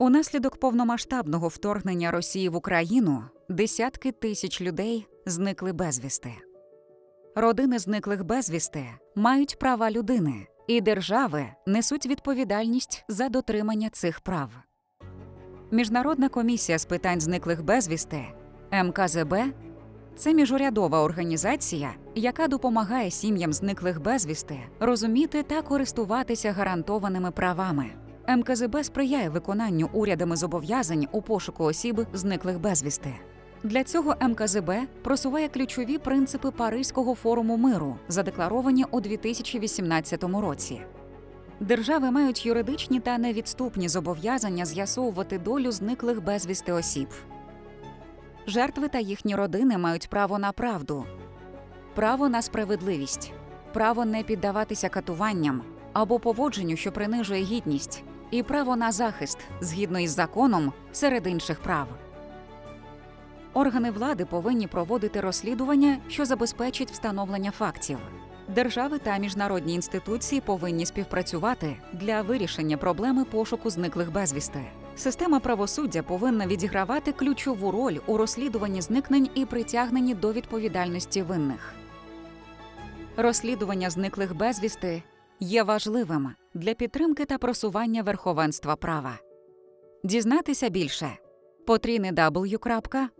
Унаслідок повномасштабного вторгнення Росії в Україну десятки тисяч людей зникли безвісти. Родини зниклих безвісти мають права людини, і держави несуть відповідальність за дотримання цих прав. Міжнародна комісія з питань зниклих безвісти МКЗБ це міжурядова організація, яка допомагає сім'ям зниклих безвісти розуміти та користуватися гарантованими правами. МКЗБ сприяє виконанню урядами зобов'язань у пошуку осіб, зниклих безвісти. Для цього МКЗБ просуває ключові принципи Паризького форуму миру, задекларовані у 2018 році. Держави мають юридичні та невідступні зобов'язання з'ясовувати долю зниклих безвісти осіб. Жертви та їхні родини мають право на правду, право на справедливість, право не піддаватися катуванням або поводженню, що принижує гідність, і право на захист згідно із законом серед інших прав. Органи влади повинні проводити розслідування, що забезпечить встановлення фактів. Держави та міжнародні інституції повинні співпрацювати для вирішення проблеми пошуку зниклих безвісти. Система правосуддя повинна відігравати ключову роль у розслідуванні зникнень і притягненні до відповідальності винних. Розслідування зниклих безвісти є важливим для підтримки та просування верховенства права. Дізнатися більше. Потрійний w.icmp.int